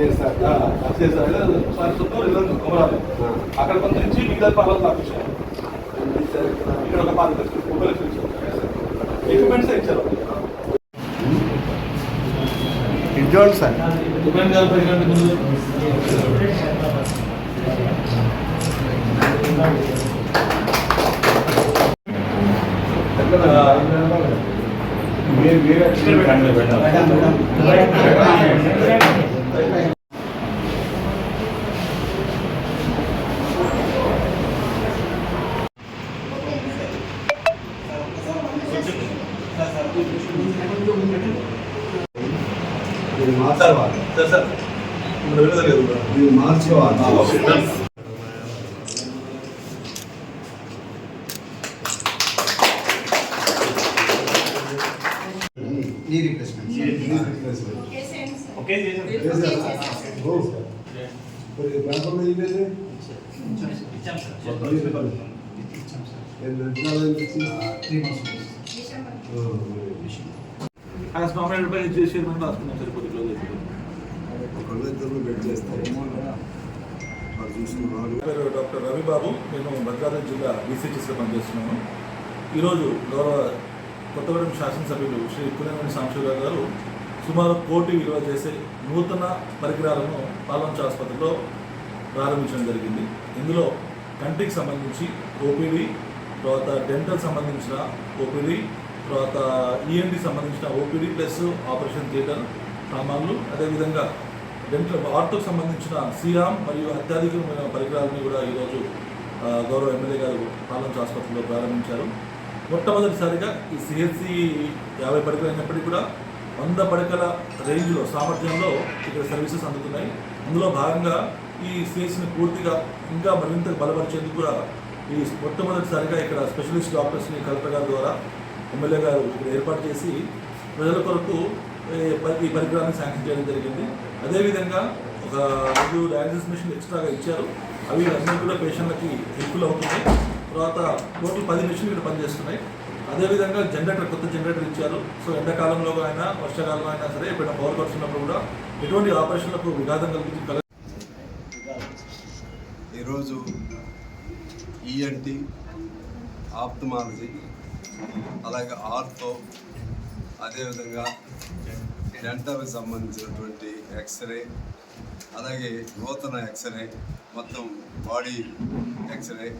ఇచ్చాడు చేశారు సార్ చుట్టూ ఇల్లు కొమరాలు అక్కడ కొంత నుంచి మిగతా పాలలు నాకు ఇచ్చారు ఇక్కడ ఒక పాలు లక్షలు ముప్పై లక్షలు ఇచ్చారు ఎక్విప్మెంట్స్ ఇచ్చారు ఇది చూడండి సార్ ఎక్విప్మెంట్ గారు పరిగణన ముందు ఇది సార్ మార్చుకోవాలి సార్ సార్ ఇప్పుడు వెళ్ళలేదు కదా ఇది మార్చుకోవాలి నీ రిప్లేస్మెంట్ ఓకే చేసాం పేపర్ మీద ఇవ్వలేదు ఇచ్చాం సార్ ఆయన స్నానం రూపాయలు చేసి మనం రాసుకున్నాం సరిపోతుంది క్లోజ్ అయిపోతుంది ఒకళ్ళిద్దరు బెడ్ చేస్తారు వాడు పేరు డాక్టర్ రవిబాబు నేను భద్రాద్రి జిల్లా బీసీటీసీలో పనిచేస్తున్నాను. ఈరోజు గౌరవ కొత్తగూడెం శాసనసభ్యులు శ్రీ పునేమణి సాంశివరావు గారు సుమారు కోటి విలువ చేసే నూతన పరికరాలను పాలంచ ఆసుపత్రిలో ప్రారంభించడం జరిగింది. ఇందులో కంటికి సంబంధించి ఓపీడీ తర్వాత డెంటల్ సంబంధించిన ఓపీడీ తర్వాత ఈఎన్టీ సంబంధించిన ఓపీడీ ప్లస్ ఆపరేషన్ థియేటర్ సామాన్లు అదేవిధంగా డెంటల్ ఆర్తోకు సంబంధించిన సీరామ్ మరియు అత్యాధికమైన పరికరాలను కూడా ఈరోజు గౌరవ ఎమ్మెల్యే గారు పాలన ఆసుపత్రిలో ప్రారంభించారు. మొట్టమొదటిసారిగా ఈ సిహెచ్సి యాభై పడకలు అయినప్పటికీ కూడా వంద పడకల రేంజ్లో సామర్థ్యంలో ఇక్కడ సర్వీసెస్ అందుతున్నాయి. అందులో భాగంగా ఈ సిహెచ్సిని పూర్తిగా ఇంకా మరింత బలపరిచేందుకు కూడా ఈ మొట్టమొదటిసారిగా ఇక్కడ స్పెషలిస్ట్ డాక్టర్స్ని కలెక్టర్ గారి ద్వారా ఎమ్మెల్యే గారు ఇక్కడ ఏర్పాటు చేసి ప్రజల కొరకు ఈ పరికరాన్ని శాంక్షన్ చేయడం జరిగింది. అదేవిధంగా ఒక ఐదు డయాలసిస్ మిషన్ ఎక్స్ట్రాగా ఇచ్చారు. అవి అన్నీ కూడా పేషెంట్లకి హెల్ప్ఫుల్ అవుతుంది. తర్వాత టోటల్ పది మిషన్లు ఇక్కడ పనిచేస్తున్నాయి. అదేవిధంగా జనరేటర్ కొత్త జనరేటర్ ఇచ్చారు. సో ఎండాకాలంలో అయినా వర్షాకాలంలో అయినా సరే ఎప్పుడైనా పవర్ కట్స్ ఉన్నప్పుడు కూడా ఎటువంటి ఆపరేషన్లకు విఘాతం కలిగించి కల ఈరోజు ఈఎన్టీ ఆప్తమాలజీ అలాగే ఆర్థో అదేవిధంగా డెంటల్కి సంబంధించినటువంటి ఎక్స్రే అలాగే నూతన ఎక్స్రే మొత్తం బాడీ ఎక్స్రే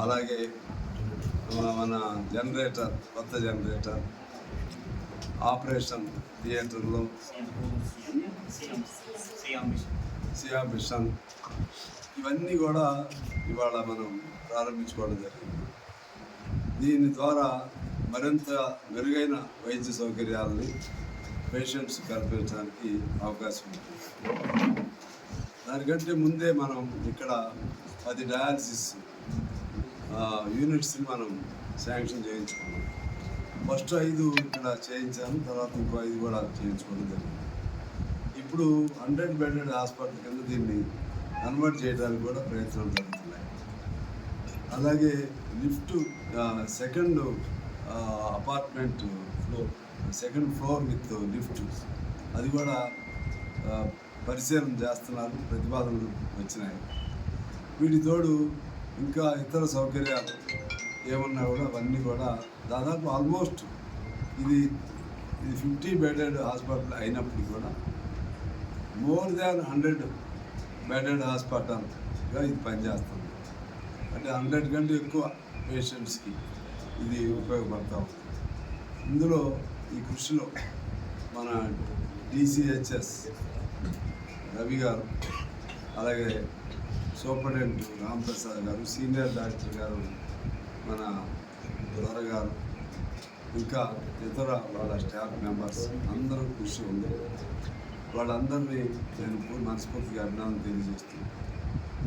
అలాగే మన జనరేటర్ కొత్త జనరేటర్ ఆపరేషన్ థియేటర్లో సియా మిషన్ ఇవన్నీ కూడా ఇవాళ మనం ప్రారంభించుకోవడం జరిగింది. దీని ద్వారా మరింత మెరుగైన వైద్య సౌకర్యాలని పేషెంట్స్ కల్పించడానికి అవకాశం ఉంది. దానికంటే ముందే మనం ఇక్కడ పది డయాలసిస్ యూనిట్స్ని మనం శాంక్షన్ చేయించుకున్నాం. ఫస్ట్ ఐదు ఇక్కడ చేయించాను తర్వాత ఇంకో ఐదు కూడా చేయించుకోవడం జరిగింది. ఇప్పుడు హండ్రెడ్ బెడెడ్ హాస్పిటల్ కింద దీన్ని కన్వర్ట్ చేయడానికి కూడా ప్రయత్నం జరుగుతుంది. అలాగే lift second apartment floor second floor with lift. అది కూడా పరిశీలన చేస్తున్నారు ప్రతిపాదనలు వచ్చినాయి. వీటి తోడు ఇంకా ఇతర సౌకర్యాలు ఏమన్నా కూడా అవన్నీ కూడా దాదాపు ఆల్మోస్ట్ ఇది ఇది ఫిఫ్టీ బెడెడ్ హాస్పిటల్ అయినప్పటికీ కూడా మోర్ దాన్ హండ్రెడ్ బెడెడ్ హాస్పిటల్గా ఇది పనిచేస్తుంది. అంటే హండ్రెడ్ కంటే ఎక్కువ పేషెంట్స్కి ఇది ఉపయోగపడతా ఉంది. ఇందులో ఈ కృషిలో మన డిసిహెచ్ఎస్ రవి గారు అలాగే సూపరింటెండెంట్ రాంప్రసాద్ గారు సీనియర్ డాక్టర్ గారు మన దొర గారు ఇంకా ఇతర వాళ్ళ స్టాఫ్ మెంబర్స్ అందరూ కృషి ఉంది. వాళ్ళందరినీ నేను మనస్ఫూర్తిగా అభినందన తెలియజేస్తున్నాను.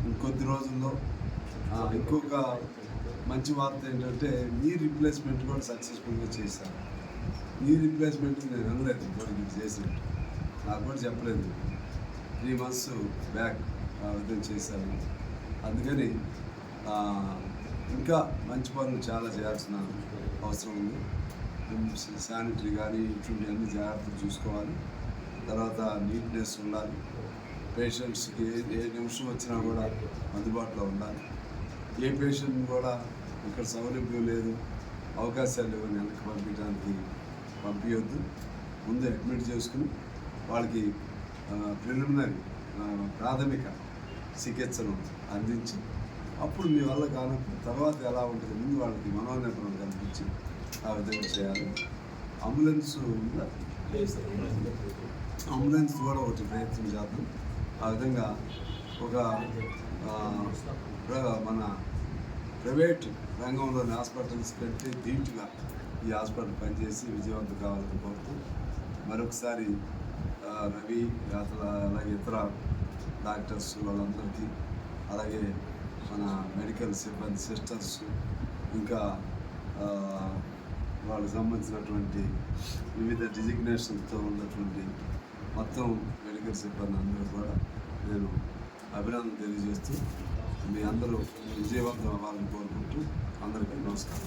ఇంకొద్ది రోజుల్లో ఇంకొక మంచి వార్త ఏంటంటే నీ రీప్లేస్మెంట్ కూడా సక్సెస్ఫుల్గా చేశాను నీ రీప్లేస్మెంట్ నేను అనలేదు ఇంకోటి చేసినట్టు నాకు కూడా చెప్పలేదు. త్రీ మంత్స్ బ్యాక్ విధంగా చేశాను అందుకని ఇంకా మంచి పనులు చాలా చేయాల్సిన అవసరం ఉంది. శానిటరీ కానీ ఇటువంటి అన్ని జాగ్రత్తలు చూసుకోవాలి. తర్వాత నీట్నెస్ ఉండాలి. పేషెంట్స్కి ఏ ఏ నిమిషం వచ్చినా కూడా అందుబాటులో ఉండాలి. ఏ పేషెంట్ కూడా ఇక్కడ సౌలభ్యం లేదు. అవకాశాలు లేవు వెనక్కి పంపించడానికి పంపించొద్దు ముందు అడ్మిట్ చేసుకుని వాళ్ళకి ప్రిలిమినరీ ప్రాథమిక చికిత్సను అందించి అప్పుడు మీ వల్ల కానప్పుడు తర్వాత ఎలా ఉంటుంది? ముందు వాళ్ళకి మనోనిర్భరం కల్పించి ఆ విధంగా చేయాలి. అంబులెన్స్ ఉందా? అంబులెన్స్ కూడా ఒకటి ప్రయత్నం చేద్దాం. ఆ విధంగా ఒక మన ప్రైవేట్ రంగంలోని హాస్పిటల్స్ కంటే ధీటుగా ఈ హాస్పిటల్ పనిచేసి విజయవంతం కావాలని కోరుతూ మరొకసారి రవి అతల అలాగే ఇతర డాక్టర్స్ వాళ్ళందరికీ అలాగే మన మెడికల్ సిబ్బంది సిస్టర్స్ ఇంకా వాళ్ళకి సంబంధించినటువంటి వివిధ డిజిగ్నేషన్తో ఉన్నటువంటి మొత్తం మెడికల్ సిబ్బంది అందరూ కూడా నేను అభినందన తెలియజేస్తూ మీ అందరూ విజయవంతం అవ్వాలని కోరుకుంటూ అందరికీ నమస్కారం.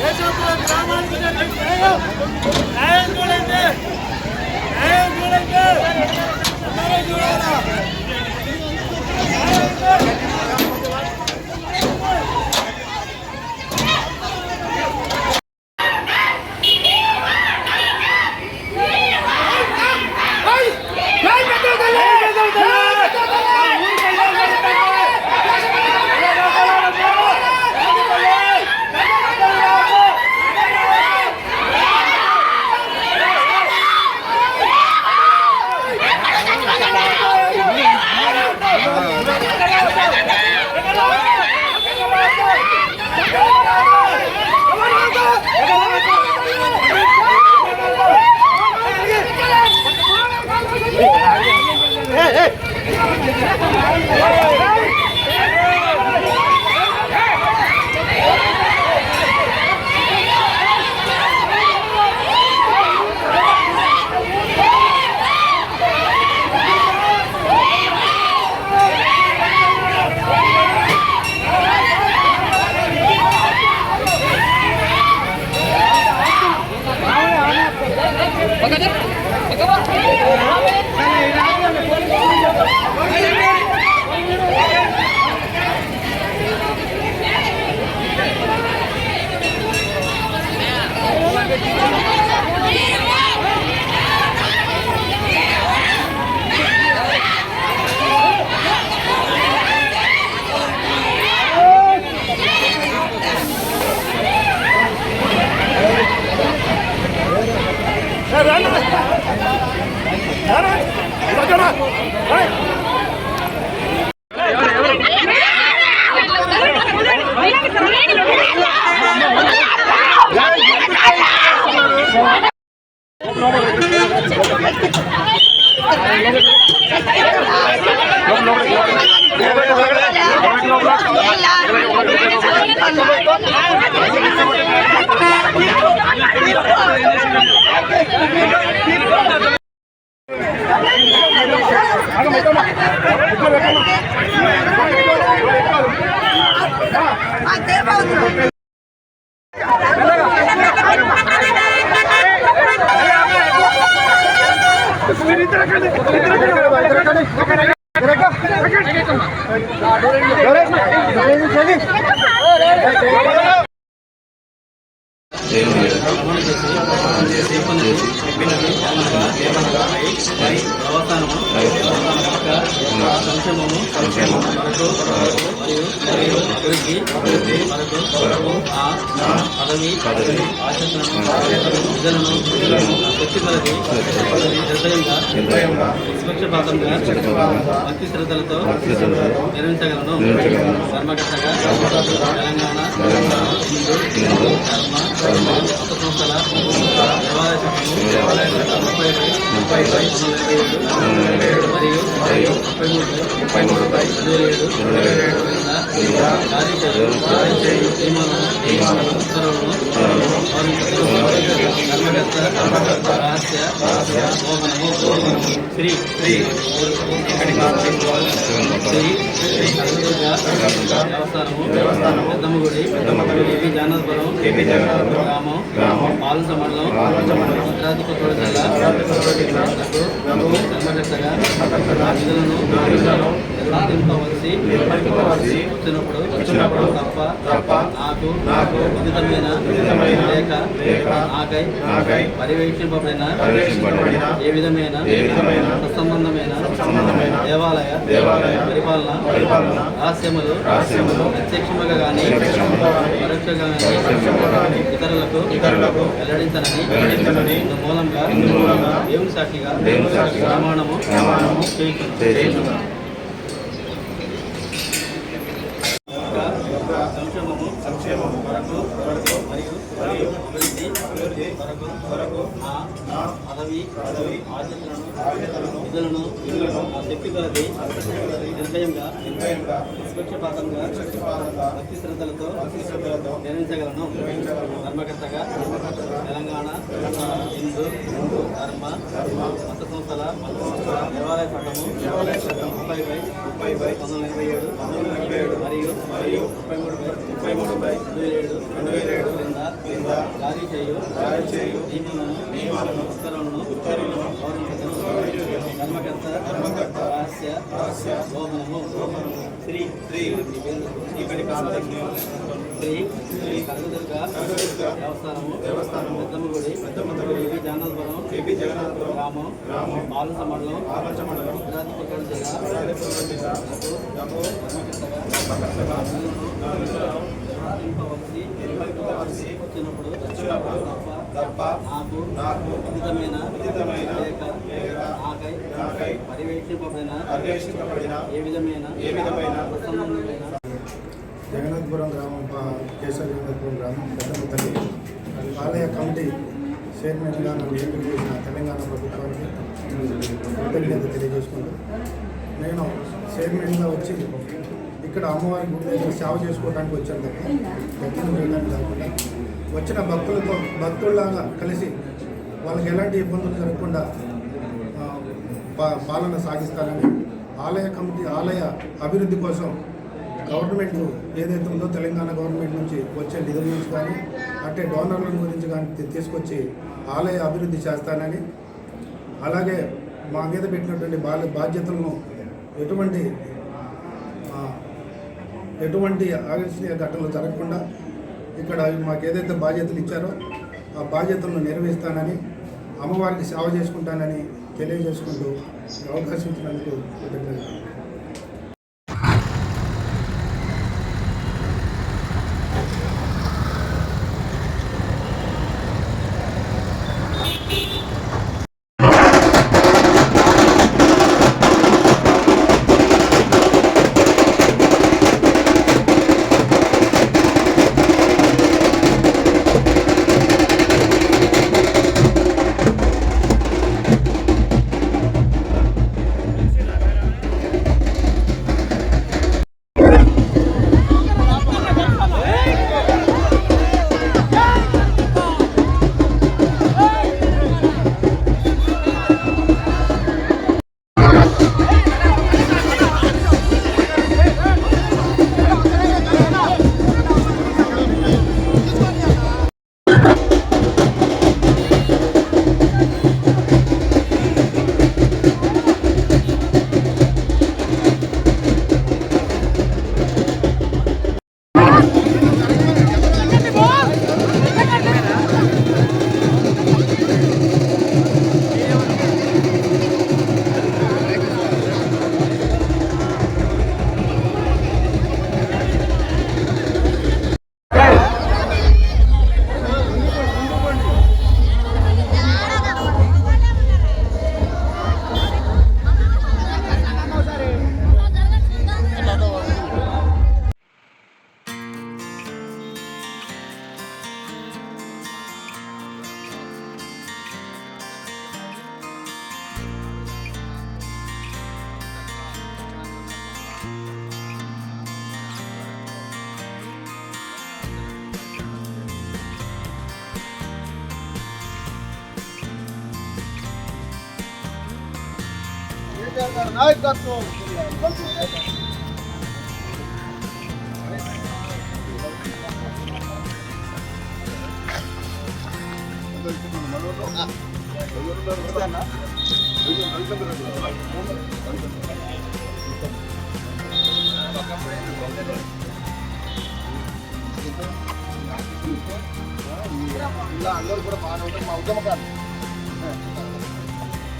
దేశాపురం గ్రామానికి చూడండి. Até, Valdir! ఇద్దరు Thank you. సంక్షేమము సంక్షేమము మనకు మరియు మరియు అభివృద్ధి అభివృద్ధి మనకు వరకు ఆ పదవి పదవి ఆచరణను ప్రజలను ప్రజలను వ్యక్తి కొలది నిర్భయంగా నిర్భయంగా నిష్పక్షపాతంగా భక్తి శ్రద్ధలతో నిర్వహించగలను ధర్మకర్తగా తెలంగాణ హిందూ హిందూ ధర్మ మత సంస్థల దేవాలయ చట్టము దేవాలయ చట్టం ముప్పై బై ముప్పై బై ఇరవై ఏడు మరియు మరియు ముప్పై మూడు ముప్పై మూడు బై ఇరవై ఏడు ఇరవై ఏడు కింద జారీ చేయు నియమాలను ఉత్తర్వులను ధర్మకర్త రహస్య రహస్య మోహనము శ్రీ శ్రీ శ్రీ దేవస్థానము పెద్దమ్మగుడి ఏపీ జానపురం గ్రామం పాలస మండలం భద్రాద్రి జిల్లా విధులను నిర్వర్తింపవలసి నిర్వర్తింపవలసి వచ్చినప్పుడు వచ్చినప్పుడు తప్ప తప్ప నాకు నాకు విదితమైన విదితమైన లేక లేక నాకై నాకై పర్యవేక్షింపబడిన పర్యవేక్షింపబడిన ఏ విధమైన ఏ విధమైన సంబంధమైన సంబంధమైన దేవాలయ దేవాలయ పరిపాలన పరిపాలన రహస్యములు రహస్యములు ప్రత్యక్షముగా గాని పరోక్షంగా గాని ఇతరులకు ఇతరులకు వెల్లడించనని వెల్లడించనని మూలంగా మూలంగా దేవుని సాక్షిగా దేవుని సాక్షిగా ప్రమాణము ప్రమాణము చేయించున్నాను సంక్షేమము సంక్షేమము వరకు వరకు మరియు మరియు అభివృద్ధి అభివృద్ధి వరకు వరకు నా నా పదవి పదవి బాధ్యతలను బాధ్యతలను విధులను విధులను ఆ శక్తి కొలది నిర్భయంగా నిష్పక్షపాతంగా భక్తి శ్రద్ధలతో నిర్వహించగలను. ధర్మకర్తగా తెలంగాణ హిందూ హిందూ ధర్మ మత సంస్థల దేవాలయ చట్టము ముప్పై బై ముప్పై బై పంతొమ్మిది ఎనభై ఏడు పంతొమ్మిది ఎనభై ఏడు మరియు మరియు ముప్పై మూడు బై ముప్పై మూడు బై రెండు వేల ఏడు రెండు వేల ఏడు క్రింద క్రింద జారీ చేయు జారీ చేయు నియమాలను నియమాలను ఉత్తర్వులను ఉత్తర్వులను గౌరవించదను ధర్మకర్త ధర్మకర్త రహస్య రహస్య మోహనము మోహనము శ్రీ శ్రీ శ్రీ శ్రీ శ్రీ కనకదుర్గ దేవస్థానము దేవస్థానము పెద్దమ్మగుడి పెద్దమ్మగుడి ఏపీ జగన్నాథపురం జగన్నాథపురం గ్రామం గ్రామం మండలం మండలం జిల్లా వచ్చినప్పుడు తప్ప నాకు నాకు విదితమైన లేక లేక నాకై నాకై పర్యవేక్షింపబడిన పర్యవేక్షింపబడిన ఏ విధమైన ఏ విధమైన సంబంధమైన జగన్నాథపురం గ్రామం కేశవ జగన్నాథపురం గ్రామం పెద్దమ్మ తల్లి ఆలయ కమిటీ చైర్మన్గా నన్ను ఎంపిక చేసిన తెలంగాణ ప్రభుత్వానికి కృతజ్ఞత తెలియజేసుకుంటూ నేను చైర్మన్గా వచ్చి ఇక్కడ అమ్మవారి గుడి దగ్గర సేవ చేసుకోవడానికి వచ్చాను తప్ప భక్తులు వెళ్ళడానికి కాకుండా వచ్చిన భక్తులతో భక్తుల్లాగా కలిసి వాళ్ళకి ఎలాంటి ఇబ్బందులు జరగకుండా పాలన సాగిస్తారని ఆలయ కమిటీ ఆలయ అభివృద్ధి కోసం గవర్నమెంట్ ఏదైతే ఉందో తెలంగాణ గవర్నమెంట్ నుంచి వచ్చే నిధుల నుంచి కానీ అంటే డోనర్ల గురించి కానీ తీసుకొచ్చి ఆలయ అభివృద్ధి చేస్తానని అలాగే మా మీద పెట్టినటువంటి బాల బాధ్యతలను ఎటువంటి ఎటువంటి ఆకర్షణీయ ఘటనలు జరగకుండా ఇక్కడ మాకు ఏదైతే బాధ్యతలు ఇచ్చారో ఆ బాధ్యతలను నిర్వహిస్తానని అమ్మవారికి సేవ చేసుకుంటానని తెలియజేసుకుంటూ అవకాశం ఇచ్చినందుకు కృతజ్ఞతలు. గారి నాయకత్వం ఇలా అందరూ కూడా బాగా ఉంటారు మా ఉద్యమకాలు జై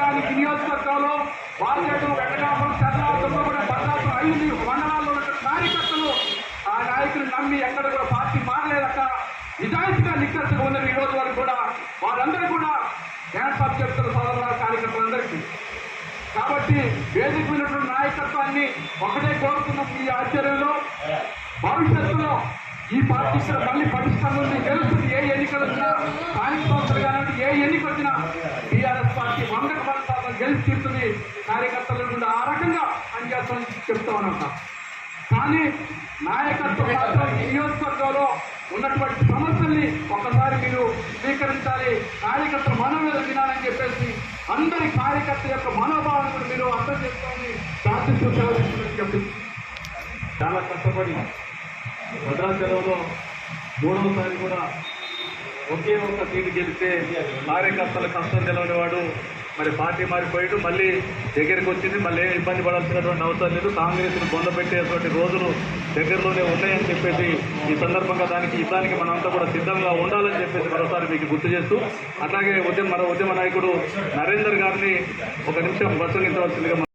అయినా కానీ ఈ నియోజకవర్గంలో బాధ్యత వెంకటాపురం చంద్రబాబు కూడా బంగారు ఐదు మండలాల్లో ఉన్న కార్యకర్తలు ఆ నాయకులు నమ్మి ఎక్కడ కూడా పార్టీ మారలేదక్క నిజాయితీగా నిక్కర్చగా ఉన్న ఈ రోజు వరకు కూడా. వారందరూ కూడా ఏర్పాటు చేస్తున్న సోదరుల కార్యకర్తలందరికీ. కాబట్టి వేదిక ఉన్నటువంటి నాయకత్వాన్ని ఒకటే కోరుతున్నాం ఈ ఆశ్చర్యంలో భవిష్యత్తులో ఈ పార్టీ ఇక్కడ మళ్ళీ పటిష్టంగా ఉంది తెలుస్తుంది ఏ ఎన్నికలు వచ్చినా స్థానిక సంస్థలు కానివ్వండి ఏ ఎన్నిక వచ్చినా టీఆర్ఎస్ పార్టీ వందకు వంద శాతం గెలిచి తీరుతుంది. కార్యకర్తల నుండి ఆ రకంగా పనిచేస్తామని చెప్తా ఉన్నాం కానీ నాయకత్వ పాత్ర ఈ నియోజకవర్గంలో ఉన్నటువంటి సమస్యల్ని ఒక్కసారి మీరు స్వీకరించాలి. కార్యకర్తల మనోవేదన వినాలని చెప్పేసి అందరి కార్యకర్త యొక్క మనోభావాలను మీరు అర్థం చేసుకోవాలని ప్రార్థిస్తూ సెలవు తీసుకుంటూ చెప్పి చాలా కష్టపడి భద్రాచలంలో మూడవసారి కూడా ఒకే ఒక్క సీటు గెలిస్తే కార్యకర్తల కష్టం తెలవని వాడు మరి పార్టీ మారిపోయాడు. మళ్ళీ దగ్గరికి వచ్చింది. మళ్ళీ ఏం ఇబ్బంది పడాల్సినటువంటి అవసరం లేదు. కాంగ్రెస్ను బొందపెట్టేటువంటి రోజులు దగ్గరలోనే ఉన్నాయని చెప్పేసి ఈ సందర్భంగా దానికి యుద్ధానికి మనంతా కూడా సిద్ధంగా ఉండాలని చెప్పేసి మరోసారి మీకు గుర్తు చేస్తూ అట్లాగే ఉద్యమ మన ఉద్యమ నాయకుడు నరేందర్ గారిని ఒక నిమిషం ప్రసంగించవలసిందిగా